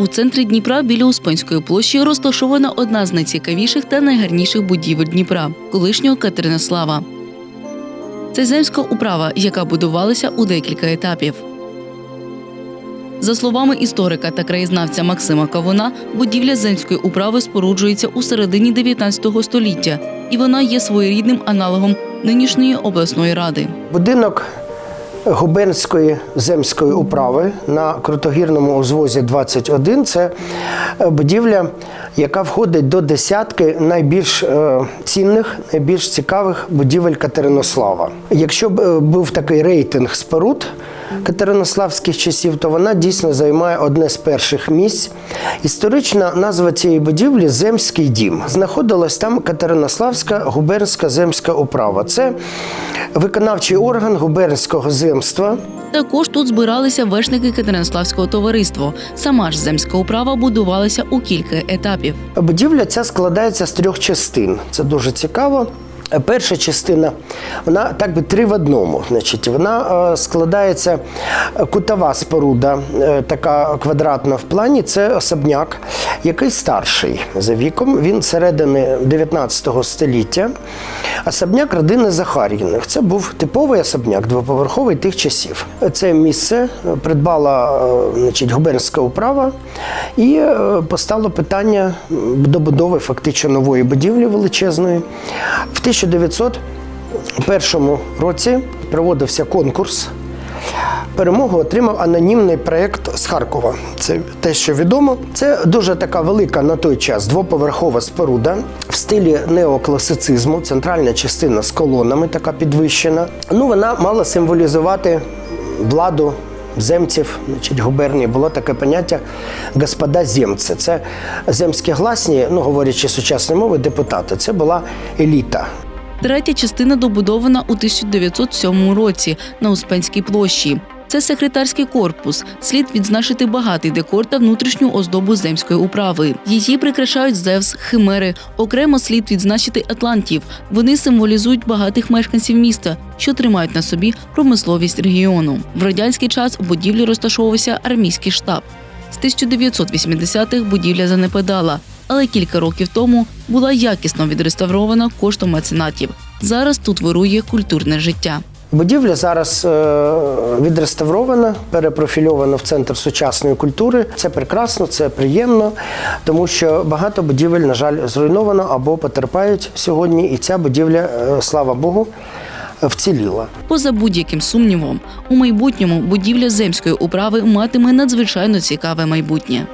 У центрі Дніпра біля Успенської площі розташована одна з найцікавіших та найгарніших будівель Дніпра колишнього Катеринослава. Це земська управа, яка будувалася у декілька етапів. За словами історика та краєзнавця Максима Кавуна, будівля земської управи споруджується у середині 19 століття, і вона є своєрідним аналогом нинішньої обласної ради. Будинок губернської земської управи на крутогірному узвозі 21 це е, будівля, яка входить до десятки найбільш е, цінних, найбільш цікавих будівель Катеринослава. Якщо б е, був такий рейтинг споруд катеринославських часів, то вона дійсно займає одне з перших місць. Історична назва цієї будівлі Земський дім. Знаходилась там Катеринославська губернська земська управа. Це виконавчий орган губернського земства. Також тут збиралися вершники Катеринославського товариства. Сама ж земська управа будувалася у кілька етапів. Будівля ця складається з трьох частин. Це дуже цікаво. Перша частина, вона так би три в одному. Значить, вона е, складається е, кутова споруда, е, така квадратна в плані. Це особняк, який старший за віком. Він середини 19 століття. Особняк родини Захаріних. Це був типовий особняк, двоповерховий тих часів. Це місце придбала значить, губернська управа і постало питання добудови фактично нової будівлі величезної. В 1901 році проводився конкурс. Перемогу отримав анонімний проєкт з Харкова. Це те, що відомо. Це дуже така велика на той час двоповерхова споруда в стилі неокласицизму, центральна частина з колонами, така підвищена. Ну, вона мала символізувати владу земців, значить, губернії. Було таке поняття господа земці. Це земські гласні, ну говорячи сучасною мовою, депутати. Це була еліта. Третя частина добудована у 1907 році на Успенській площі. Це секретарський корпус. Слід відзначити багатий декор та внутрішню оздобу земської управи. Її прикрашають Зевс, химери. Окремо слід відзначити атлантів. Вони символізують багатих мешканців міста, що тримають на собі промисловість регіону. В радянський час у будівлі розташовувався армійський штаб. З 1980-х будівля занепадала, але кілька років тому була якісно відреставрована коштом меценатів. Зараз тут вирує культурне життя. Будівля зараз е, відреставрована, перепрофільована в центр сучасної культури. Це прекрасно, це приємно, тому що багато будівель, на жаль, зруйновано або потерпають сьогодні. І ця будівля, е, слава Богу, вціліла. Поза будь-яким сумнівом, у майбутньому будівля земської управи матиме надзвичайно цікаве майбутнє.